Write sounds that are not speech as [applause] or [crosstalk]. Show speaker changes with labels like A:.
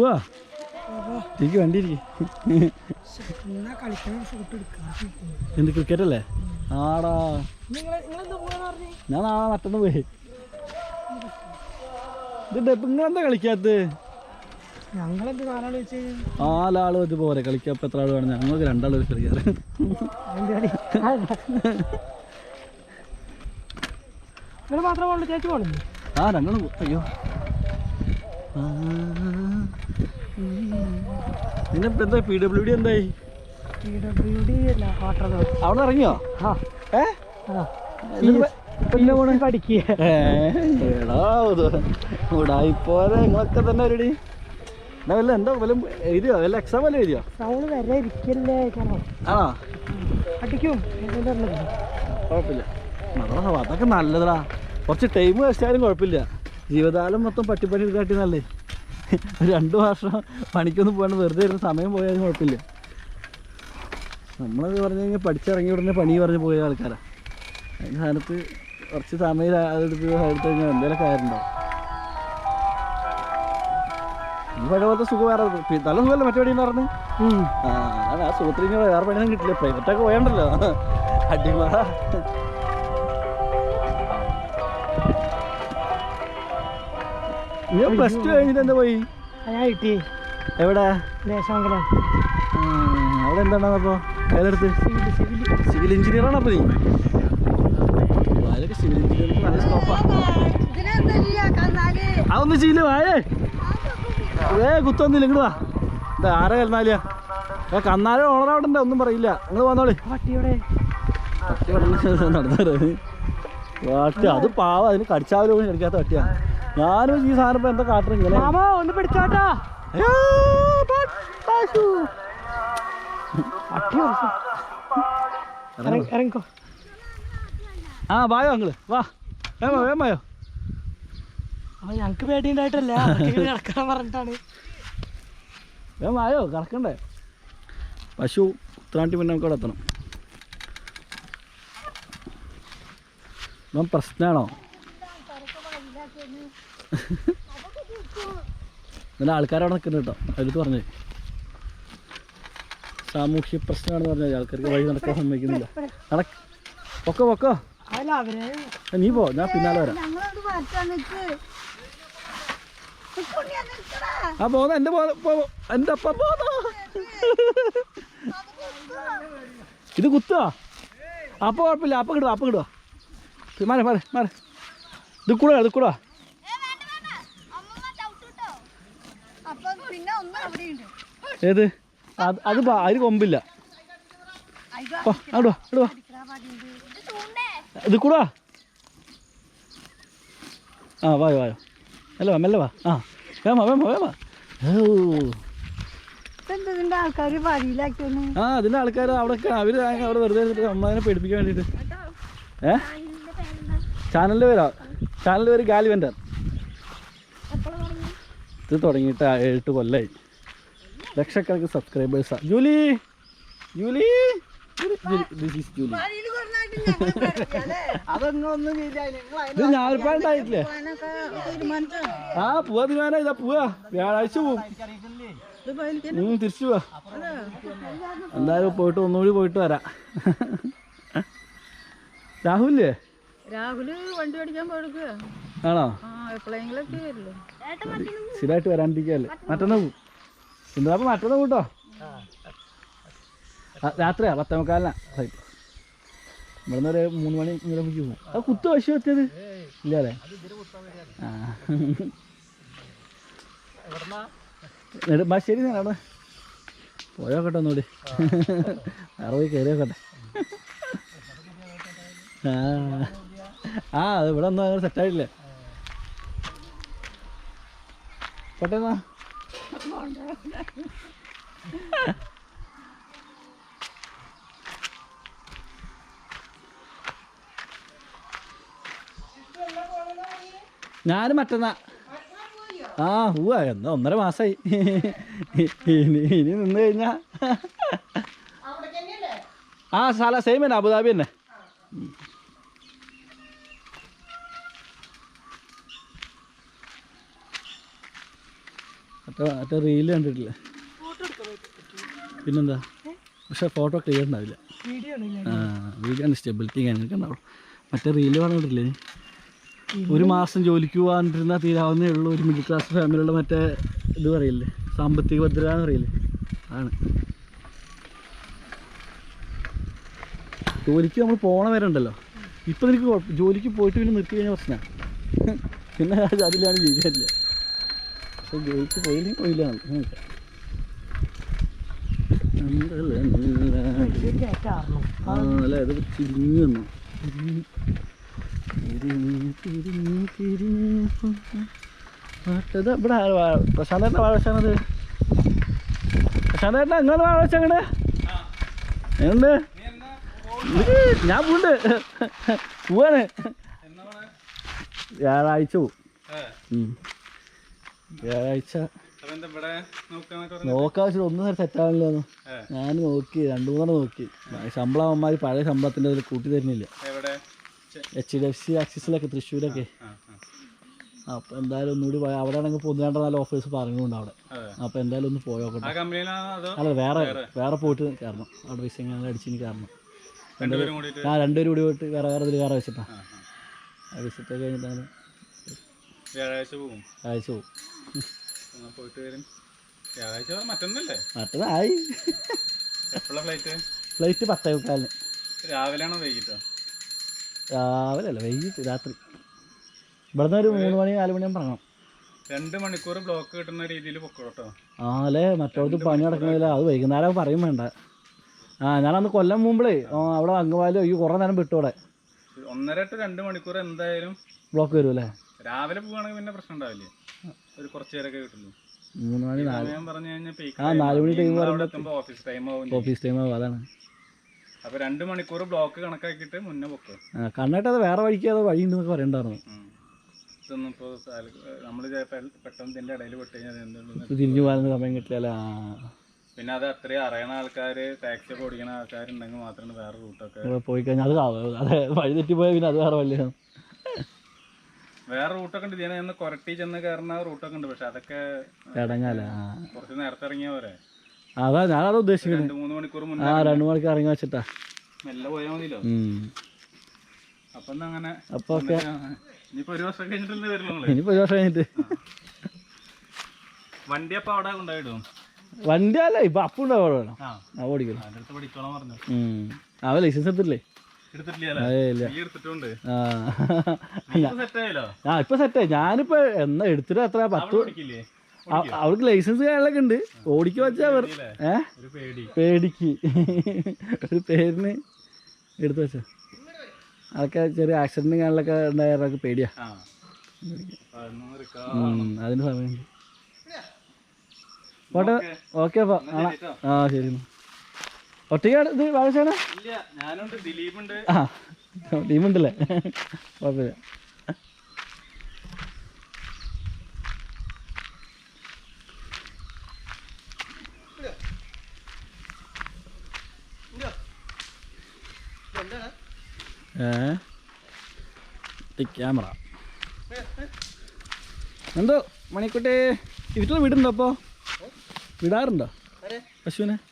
A: പോവാ? എനിക്ക് വണ്ടി എന്ത് ക്രിക്കറ്റ് അല്ലേ? ആടാ. ഞാൻ നാളെ നട്ടെന്ന് പോയി. ഇതിന്റെ നിങ്ങളെന്താ
B: കളിക്കാത്ത നാലാൾ വെച്ച്
A: പോരെ കളിക്കാൻ ഇപ്പം എത്ര ആൾ വേണം? ഞങ്ങൾക്ക് രണ്ടാൾ വെച്ച് കളിക്കാറ് ആ രണ്ടാളും അയ്യോ. ആ. നിന്നെ എന്താ പി ഡബ്ല്യു ഡി എന്തായി അവിടെ ഇറങ്ങിയോ നിങ്ങളൊക്കെ തന്നെ ഒരു എന്നാ വല്ല എന്താ വല്ല എഴുതിയോ? വല്ല എക്സാം വല്ല എഴുതിയോ? ആണോ. കുഴപ്പമില്ല. അതാ അതൊക്കെ നല്ലതാ. കുറച്ച് ടൈം വെച്ചാലും കുഴപ്പമില്ല. ജീവിതകാലം മൊത്തം പട്ടിപ്പണി എടുക്കാട്ടി നല്ലേ? രണ്ട് വർഷം പണിക്കൊന്നും പോകാണ്ട് വെറുതെ ഇരുന്ന് സമയം പോയാലും കുഴപ്പമില്ല. നമ്മളത് പറഞ്ഞു കഴിഞ്ഞാൽ പഠിച്ചിറങ്ങിയ ഉടനെ പണി പറഞ്ഞ് പോയ ആൾക്കാരാ. അതിന് സ്ഥാനത്ത് കുറച്ച് സമയം അതെടുത്ത് എടുത്ത് കഴിഞ്ഞാൽ എന്തെങ്കിലും കാര്യമുണ്ടാവും ഈ പഴയ പോലത്തെ സുഖം വേറെ നല്ല സുഖമല്ല മറ്റേ പണി എന്ന് പറഞ്ഞു. ആ അതാണ് ആ ഇങ്ങനെ വേറെ പണിയൊന്നും കിട്ടില്ല. പ്രൈവറ്റൊക്കെ പോയണ്ടല്ലോ. അടിമറ നീ പ്ലസ് ടു കഴിഞ്ഞിട്ട് എന്താ പോയി?
B: ഞാൻ കിട്ടി.
A: എവിടെ? അവിടെ എന്താണ് അപ്പോൾ ഏതെടുത്ത്?
B: സിവിൽ
A: എഞ്ചിനീയർ ആണ് അപ്പോൾ നീ? സിവിൽ എഞ്ചിനീയർക്ക് നല്ല അതൊന്നും ചെയ്യില്ല വായേ. ഏ കുത്തൊന്നുമില്ല ഇങ്ങോട്ട് വാ. ഇതാ ആരെ കന്നാലിയാ ഏ കന്നാലും ഓണറവിടെ ഉണ്ട് ഒന്നും പറയില്ല. നിങ്ങൾ വന്നോളി.
B: പട്ടിയുടെ.
A: പട്ടി നടന്നത് വാട്ടി അത് പാവ അതിന് കടിച്ചാലും പോലും കടിക്കാത്ത പട്ടിയാ. ഞാനും ഈ സാധനം ഇപ്പൊ എന്താ കാട്ടണം ഇങ്ങനെ?
B: മാമ ഒന്ന് പിടിച്ചോട്ടാ. ഇറങ്ങിക്കോ.
A: ആ വായോ അങ്ങൾ വാ. വേമോ വേമയോ
B: അപ്പൊ ഞങ്ങക്ക് പേടിയുണ്ടായിട്ടല്ല കിടക്കാൻ പറഞ്ഞിട്ടാണ്.
A: വേമായോ കിടക്കണ്ടേ? പശു ഉത്രാണ്ടി പിന്നെ നമുക്ക് അവിടെ എത്തണം. ഇവൻ പ്രശ്നമാണോ നല്ല ആൾക്കാരവിടെ നിൽക്കുന്നുണ്ട് കേട്ടോ. അതിലത്ത് പറഞ്ഞേ. സാമൂഹ്യ പ്രശ്നമാണെന്ന് പറഞ്ഞാൽ ആൾക്കാർക്ക് വഴി നടക്കാൻ സമ്മതിക്കുന്നില്ല. നടക്ക് പൊക്കോ പൊക്കോ. നീ പോ ഞാൻ പിന്നാലെ വരാം. ആ പോന്ന എന്റെ പോ- അപ്പ പോന്ന. ഇത് കുത്തുവാ. അപ്പൊ കുഴപ്പമില്ല അപ്പൊ കിടുവാ അപ്പൊ കിടുവാ മാറി മാറി മാറി. ഇത് കൂടെ ഇത് കൂടെ
C: അപ്പൊ പിന്നെ ഒന്നും അവിടെ ഉണ്ട്
A: ഏത്? അത് അത് അതിന് കൊമ്പില്ല. ഇത് കൂടാ. ആ വായോ വായോ മെല്ലെ വാ മെല്ലെ വാ. ആ വേമ വേമ വേമ ഓ ആ അതിന്റെ ആൾക്കാർ അവിടെ അവർ അവിടെ വെറുതെ അമ്മനെ പേടിപ്പിക്കാൻ വേണ്ടിയിട്ട്. ഏ? ചാനലിന്റെ പേരാ? ചാനലിന്റെ പേര് ഗാലിവെന്റർ ഇത് തുടങ്ങിയിട്ട് എട്ട് കൊല്ലായി. ലക്ഷക്കണക്കിന് സബ്സ്ക്രൈബേഴ്സാണ് Julie! Julie! This is Julie. ഇത് ഞായർപ്പാണ്ടായിട്ടില്ലേ ആ പോവാ തീരുമാനം ഇതാ പോവാ. വ്യാഴാഴ്ച പോവും. ഉം, തിരിച്ചു പോവാ എന്തായാലും പോയിട്ട് ഒന്നുകൂടി പോയിട്ട് വരാ. രാഹുലില്ലേ?
C: രാഹുൽ വണ്ടി ഓടിക്കാൻ പോയെടുക്കുക
A: ആണോ?
C: എപ്പോഴെങ്കിലൊക്കെ വരില്ലേ.
A: സ്ഥിരമായിട്ട് വരാണ്ടിരിക്കല്ലേ മറ്റന്നാ പോവും സിന്ദാപ്പ് മറ്റന്നാ കൂട്ടോ രാത്രിയാ പത്തേ മുക്കാലിനാ ഫ്ലൈറ്റ് ഇവിടുന്ന് ഒരു മൂന്ന് മണി മൂന്നരക്ക് പോകും. അത് കുത്തു വശം എത്തിയത്? ഇല്ല അല്ലേ ആ. നെടുമ്പാശ്ശേരി അവിടെ. പോയോക്കട്ടെ ഒന്നുകൂടി. വേറെ പോയി കയറി നോക്കട്ടെ ആ. ആ അത് ഇവിടെ ഒന്നും അങ്ങനെ സെറ്റായിട്ടില്ലേ പെട്ടെന്നാ ഞാനും മറ്റന്നാ. ആ ഉവ്വ എന്നാ ഒന്നര മാസമായി ഇനി ഇനി നിന്ന് കഴിഞ്ഞാ. ആ സ്ഥല സെയിം തന്നെ അബുദാബി തന്നെ. മറ്റേ റീൽ കണ്ടിട്ടില്ലേ. പിന്നെന്താ? പക്ഷെ ഫോട്ടോ ക്ലിയർ ഉണ്ടാവില്ല.
B: വീഡിയോ ആണ്
A: സ്റ്റെബിലിറ്റി കാര്യങ്ങളൊക്കെ ഉണ്ടാവും. മറ്റേ റീൽ പറഞ്ഞിട്ടില്ലേ? ഒരു മാസം ജോലിക്ക് പോകാണ്ടിരുന്നാൽ തീരാവുന്നേ ഉള്ളൂ. ഒരു മിഡിൽ ക്ലാസ് ഫാമിലിയുള്ള മറ്റേ ഇത് പറയില്ലേ? സാമ്പത്തിക ഭദ്രത എന്ന് പറയില്ലേ? ആണ് ജോലിക്ക് നമ്മൾ പോണ വരെ ഉണ്ടല്ലോ. ഇപ്പം നിനക്ക് ജോലിക്ക് പോയിട്ട് പിന്നെ നിർത്തി കഴിഞ്ഞാൽ പ്രശ്നമാണ് [laughs] പിന്നെ അതിലാണ് ജീവിക്കാനില്ല. പക്ഷെ ജോലിക്ക് പോയില്ലെങ്കിൽ അങ്ങനെയൊക്കെ അല്ല ഇത് വന്നു ഇവിടെ വാ- പ്രശാന്തേട്ടന്റെ വാഴ വെച്ചാണത് പ്രശാന്തേട്ടൻ എങ്ങനെ വാഴ വെച്ചങ്ങനെ എങ്ങനുണ്ട് ഞാൻ പോണ്ട്. പോവാണ്. വ്യാഴാഴ്ച പോവും. വ്യാഴാഴ്ച. നോക്കാവശ്യം ഒന്നും നേരം സെറ്റാവില്ലാന്ന് ഞാൻ നോക്കി രണ്ടു മൂന്നെണ്ണം നോക്കി. ശമ്പളം അവന്മാർ പഴയ ശമ്പളത്തിന്റെ അതിൽ കൂട്ടി തരുന്നില്ല. എച്ച് ഡി എഫ് സി ആക്സിസിലൊക്കെ തൃശ്ശൂരൊക്കെ. അപ്പൊ എന്തായാലും ഒന്നുകൂടി പോയാൽ അവിടെ ആണെങ്കിൽ പൊന്നുകാണ്ട നല്ല ഓഫേഴ്സ് പറഞ്ഞുകൊണ്ട് അവിടെ. അപ്പൊ എന്തായാലും ഒന്ന് പോയി
D: ആ
A: നോക്കട്ടെ
D: കമ്പനിയിലാണോ അതോ
A: അല്ല വേറെ വേറെ? പോയിട്ട് കയറണം. അവിടെ പൈസ ഇങ്ങനെ അടിച്ചിന് കയറണം. ആ രണ്ടുപേരും കൂടി പോയിട്ട് വേറെ വേറെ ഇതിൽ കയറാൻ വെച്ചിട്ടാ.
D: ആ,
A: വിസിറ്റ് കഴിഞ്ഞിട്ടാണ്
D: വ്യാഴാഴ്ച പോകും
A: വ്യാഴാഴ്ച പോകും
D: പോയിട്ട് വരും. വ്യാഴാഴ്ച മറ്റൊന്നല്ലേ
A: മറ്റന്നായി
D: എപ്പോഴാണ് ഫ്ലൈറ്റ്
A: ഫ്ലൈറ്റ് പത്തേ മുക്കാലിന്.
D: രാവിലെയാണോ വൈകിട്ടോ?
A: രാവിലെ അല്ല വൈകിട്ട് രാത്രി. ഇവിടുന്ന് ഒരു മൂന്ന് മണി നാല് മണിയാകുമ്പോൾ ഇറങ്ങണം.
D: രണ്ട് മണിക്കൂർ ബ്ലോക്ക് കിട്ടുന്ന രീതിയിൽ പൊക്കോട്ടോ
A: ആ അല്ലേ? മറ്റോടത്ത് പണി നടക്കുന്നില്ല അത് വൈകുന്നേരം പറയും വേണ്ട. ആ ഞാനന്ന് കൊല്ലം മുമ്പേ അവിടെ അങ്കവാലും ഈ കുറേ നേരം വിട്ടോടെ
D: ഒന്നര ടു രണ്ട് മണിക്കൂർ എന്തായാലും
A: ബ്ലോക്ക് വരും അല്ലേ
D: രാവിലെ പോവുകയാണെങ്കിൽ പിന്നെ പ്രശ്നം ഉണ്ടാവില്ലേ? ഒരു കുറച്ച് നേരമൊക്കെ കിട്ടുള്ളൂ
A: മൂന്ന് നാല്
D: ഞാൻ പറഞ്ഞു കഴിഞ്ഞാൽ peak
A: ആ,
D: time
A: നാല് മണി
D: ആണ്.
A: time
D: നിങ്ങൾ അവിടെ എത്തുമ്പോൾ ഓഫീസ് ടൈം ആവും
A: ഓഫീസ് ടൈം ആവും അതാണ്.
D: അപ്പൊ രണ്ട് മണിക്കൂർ ബ്ലോക്ക് കണക്കാക്കിയിട്ട് മുന്നേ
A: ആ, അത് വേറെ വഴിക്ക് അത് വഴി പറയണ്ടായിരുന്നു.
D: ഉം. ഇതൊന്നും ഇപ്പോൾ നമ്മൾ പെട്ടെന്ന് ഇതിന്റെ ഇടയിൽ പെട്ട് കഴിഞ്ഞാൽ അത് എന്തുകൊണ്ടെന്ന്
A: ഇത് തിരിഞ്ഞു പോകുന്ന സമയം കിട്ടില്ല ആ.
D: പിന്നെ അത് അത്രയും അറിയണ ആൾക്കാര് ടാക്സി ഒക്കെ ഓടിക്കണ ആൾക്കാരുണ്ടെങ്കിൽ മാത്രമാണ് വേറെ റൂട്ടൊക്കെ
A: പോയി കഴിഞ്ഞാൽ അത് വഴി തെറ്റി തെറ്റിപ്പോയാൽ പിന്നെ അത് വേറെ വലിയ
D: വേറെ റൂട്ടൊക്കെ ഉണ്ട്. ഇതിനെ ഒന്ന് കൊരട്ടി ചെന്ന് കയറുന്ന റൂട്ടൊക്കെ ഉണ്ട്. പക്ഷെ അതൊക്കെ കുറച്ച് നേരത്തെ ഇറങ്ങിയ പോരെ.
A: അതാ ഞാനത് ഉദ്ദേശിക്കുന്നത്
D: രണ്ട് മൂന്ന് മണിക്കൂർ
A: ആ
D: മുന്നേ
A: മണിക്കൂർ ഇറങ്ങി വെച്ചിട്ടാ.
D: മെല്ലെ പോയാൽ മതിയല്ലോ. അപ്പൊ അങ്ങനെ
A: അപ്പൊ ഒക്കെ
D: ഇനിയിപ്പോ ഒരു വർഷം കഴിഞ്ഞിട്ടല്ലേ വരുള്ളൂ
A: ഇനിയിപ്പോ ഒരു വർഷം കഴിഞ്ഞിട്ട്.
D: വണ്ടി അപ്പൊ അവിടെ കൊണ്ടുപോയിടും
A: വണ്ടി അല്ല ഇപ്പൊ അപ്പുണ്ടാവും അവിടെ വേണം.
D: ആ.
A: ഓടിക്കണം. അവൻ ലൈസൻസ് എടുത്തിട്ടില്ലേ? ആ. ഇപ്പൊ സെറ്റായി ഞാനിപ്പോ എന്നാ എടുത്തിട്ട് എത്ര പത്ത്
D: അവിടെ പഠിക്കില്ലേ
A: അ- അവർക്ക് ലൈസൻസ് കാര്യങ്ങളൊക്കെ ഉണ്ട്. ഓടിക്ക് വെച്ചാ ഏ? പേടിക്ക്. ഒരു പേരിന് എടുത്തു വെച്ച. അതൊക്കെ ചെറിയ ആക്സിഡന്റ് കാര്യങ്ങളൊക്കെ ഉണ്ടായവർക്ക് പേടിയാ. അതിന് സമയം പോട്ടെ. ഓക്കെ. അപ്പൊ. ആ ശരി. എന്നാ. ഒറ്റയ്ക്കാണ് ഇത് വാഴച്ചാണ് ആ ദിലീപുണ്ടല്ലേ? കുഴപ്പമില്ല. ക്യാമറ. എന്തോ മണിക്കുട്ടി വീട്ടിൽ വിടുന്നുണ്ടോ അപ്പോൾ വിടാറുണ്ടോ? പശുവിനെ?